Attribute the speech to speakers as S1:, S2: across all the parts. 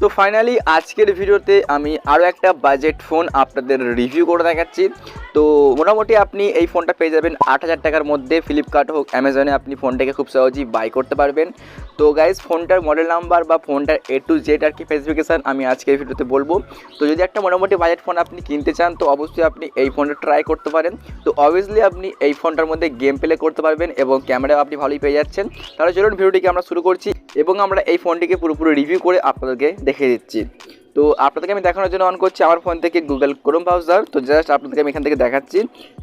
S1: তো ফাইনালি আজকের ভিডিওতে আমি আরও একটা বাজেট ফোন আপনাদের রিভিউ করে দেখাচ্ছি। তো মোটামুটি আপনি এই ফোনটা পেয়ে যাবেন আট হাজার টাকার মধ্যে ফ্লিপকার্ট হোক অ্যামাজনে আপনি ফোনটাকে খুব সহজেই বাই করতে পারবেন। তো গাইজ ফোনটার মডেল নাম্বার বা ফোনটার এ টু জেড আর কি স্পেসিফিকেশান আমি আজকে এই ভিডিওতে বলব। তো যদি একটা মোটামুটি বাজেট ফোন আপনি কিনতে চান, তো অবশ্যই আপনি এই ফোনটা ট্রাই করতে পারেন। তো অবভিয়াসলি আপনি এই ফোনটার মধ্যে গেম প্লে করতে পারবেন এবং ক্যামেরাও আপনি ভালোই পেয়ে যাচ্ছেন। তাহলে চলুন ভিডিওটিকে আমরা শুরু করছি এবং আমরা এই ফোনটিকে পুরোপুরি রিভিউ করে আপনাদেরকে দেখে দিচ্ছি। তো আপনাদেরকে আমি দেখানোর জন্য অন করছি আমার ফোন থেকে গুগল ক্রোম ব্রাউজার তো জাস্ট আপনাদেরকে আমি এখান থেকে দেখাচ্ছি।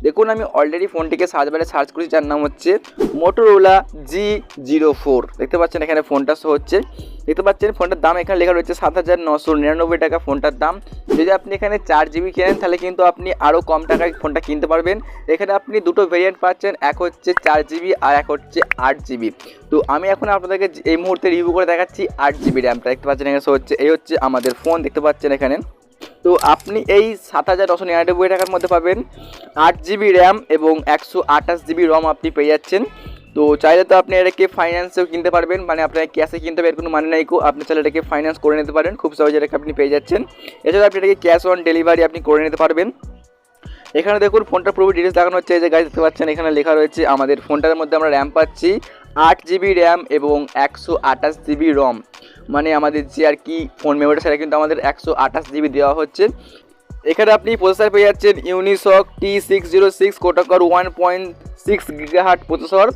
S1: দেখুন, আমি অলরেডি ফোনটিকে সার্চ বারে সার্চ করেছি, যার নাম হচ্ছে মোটোরোলা জি জিরো ফোর দেখতে পাচ্ছেন এখানে ফোনটা শো হচ্ছে। দেখতে পাচ্ছেন, ফোনটার দাম এখানে লেখা রয়েছে সাত হাজার নশো নিরানব্বই টাকা ফোনটার দাম। যদি আপনি এখানে চার জিবি কেনেন, তাহলে কিন্তু আপনি আরও কম টাকায় ফোনটা কিনতে পারবেন। এখানে আপনি দুটো ভেরিয়েন্ট পাচ্ছেন, এক হচ্ছে চার জিবি আর এক হচ্ছে আট জিবি। তো আমি এখন আপনাদেরকে এই মুহূর্তে রিভিউ করে দেখাচ্ছি আট জিবি র্যামটা। দেখতে পাচ্ছেন এখানে হচ্ছে এই হচ্ছে আমাদের ফোন দেখতে পাচ্ছেন এখানে। তো আপনি এই সাত হাজার নশো নিরানব্বই টাকার মধ্যে পাবেন আট জিবি র্যাম এবং একশো আঠাশ জিবি রম আপনি পেয়ে যাচ্ছেন। তো চাইলে তো আপনি এটাকে ফাইন্যান্সেও কিনতে পারবেন। মানে আপনাকে ক্যাশে কিনতে হবে, এর কোনো মানে নাই আপনি চাইলে এটাকে ফাইন্যান্স করে নিতে পারেন। খুব সহজে এটাকে আপনি পেয়ে যাচ্ছেন। এছাড়া আপনি এটাকে ক্যাশ অন ডেলিভারি আপনি করে নিতে পারবেন। এখানে দেখুন ফোনটার পুরো ডিটেলস দেখানো হচ্ছে। এই যে গাছ দেখতে পাচ্ছেন, এখানে লেখা রয়েছে আমাদের ফোনটার মধ্যে আমরা র্যাম পাচ্ছি। আট জিবি র্যাম এবং একশো আঠাশ জিবি রম মানে আমাদের যে আর কি ফোন মেমোরি সেটা কিন্তু আমাদের একশো আঠাশ জিবি দেওয়া হচ্ছে। এখানে আপনি প্রসেসর পেয়ে যাচ্ছেন Unisoc T six zero six octa core one point six gigahertz processor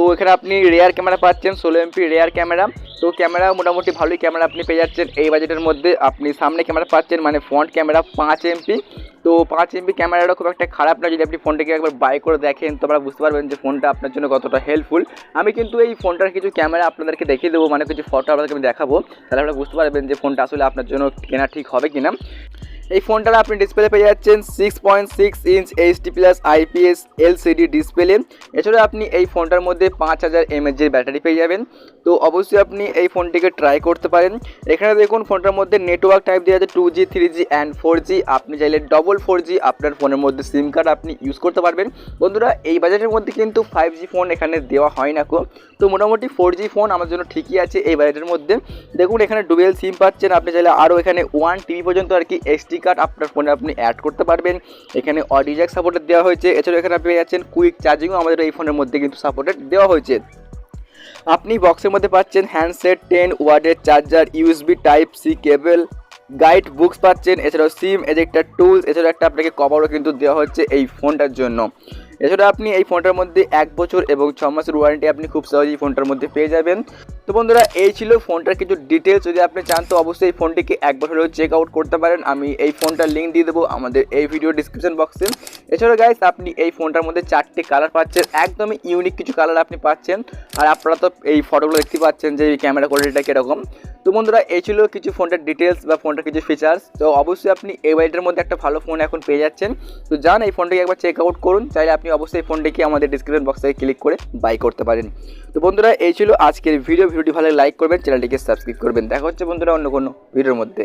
S1: তো এখানে আপনি রেয়ার ক্যামেরা পাচ্ছেন, ষোলো এমপি রেয়ার ক্যামেরা তো ক্যামেরা মোটামুটি ভালোই ক্যামেরা আপনি পেয়ে যাচ্ছেন। এই বাজেটের মধ্যে আপনি সামনে ক্যামেরা পাচ্ছেন মানে ফ্রন্ট ক্যামেরা পাঁচ এমপি তো পাঁচ এমপি ক্যামেরাটা খুব একটা খারাপ না, যদি আপনি ফোনটাকে একবার বাই করে দেখেন, তো আপনারা বুঝতে পারবেন যে ফোনটা আপনার জন্য কতটা হেল্পফুল আমি কিন্তু এই ফোনটার কিছু ক্যামেরা আপনাদেরকে দেখিয়ে দেবো মানে কিছু ফটো আপনাদেরকে আমি দেখাবো। তাহলে আপনারা বুঝতে পারবেন যে ফোনটা আসলে আপনার জন্য কেনা ঠিক হবে কিনা। এই ফোনটার আপনি ডিসপ্লে পেয়ে যাচ্ছেন six point six inch HD plus IPS LCD display এছাড়া আপনি এই ফোনটার মধ্যে পাঁচ হাজার এমএচের ব্যাটারি পেয়ে যাবেন। তো অবশ্যই আপনি এই ফোনটিকে ট্রাই করতে পারেন। এখানে দেখুন, ফোনটার মধ্যে নেটওয়ার্ক টাইপ দেওয়া আছে two G three G and four G আপনি চাইলে ডবল ফোর জি আপনার ফোনের মধ্যে সিম কার্ড আপনি ইউজ করতে পারবেন। বন্ধুরা, এই বাজেটের মধ্যে কিন্তু ফাইভ জি ফোন এখানে দেওয়া হয় না কো তো মোটামুটি ফোর জি ফোন আমার জন্য ঠিকই আছে এই বাজেটের মধ্যে। দেখুন, এখানে ডুয়েল সিম পাচ্ছেন। আপনি চাইলে আরও এখানে ওয়ান টিভি পর্যন্ত আর কি এসডি কার্ড আপনার ফোনে আপনি অ্যাড করতে পারবেন। এখানে অডিজ্যাক সাপোর্টেড দেওয়া হয়েছে। এছাড়াও এখানে আপনি যাচ্ছেন কুইক চার্জিংও আমাদের এই ফোনের মধ্যে কিন্তু সাপোর্টেড দেওয়া হয়েছে। আপনি বক্সের মধ্যে পাচ্ছেন হ্যান্ডসেট টেন ওয়ার্ডের charger USB type C cable guide books পাচ্ছেন। এছাড়াও সিম এজেক্টার টুলস এছাড়াও একটা আপনাকে কভারও কিন্তু দেওয়া হচ্ছে এই ফোনটার জন্য। এছাড়া আপনি এই ফোনটার মধ্যে এক বছর এবং ছ মাসের ওয়ারেন্টি আপনি খুব সহজেই ফোনটার মধ্যে পেয়ে যাবেন। তো বন্ধুরা, এই ছিল ফোনটার কিছু ডিটেলস যদি আপনি চান তো অবশ্যই এই ফোনটিকে এক বছরেও চেক আউট করতে পারেন। আমি এই ফোনটার লিঙ্ক দিয়ে দেবো আমাদের এই ভিডিও ডিসক্রিপশন বক্সে এছাড়া গাইস আপনি এই ফোনটার মধ্যে চারটি কালার পাচ্ছেন। একদমই ইউনিক কিছু কালার আপনি পাচ্ছেন। আর আপনারা তো এই ফটোগুলো দেখতে পাচ্ছেন যে ক্যামেরা কোয়ালিটিটা কীরকম। তো বন্ধুরা, এই ছিল কিছু ফোনটার ডিটেলস বা ফোনটার কিছু ফিচার্স তো অবশ্যই আপনি এই বাড়িটার মধ্যে একটা ভালো ফোন এখন পেয়ে যাচ্ছেন। তো যান, এই ফোনটাকে একবার চেক আউট করুন। চাইলে আপনি অবশ্যই এই ফোনটিকে আমাদের ডিসক্রিপশন বক্স থেকে ক্লিক করে বাই করতে পারেন। তো বন্ধুরা, এই ছিল আজকের ভিডিও ভিডিওটি ভালো লাইক করবেন চ্যানেলটিকে সাবস্ক্রাইব করবেন। দেখা হচ্ছে বন্ধুরা অন্য কোনো ভিডিওর মধ্যে।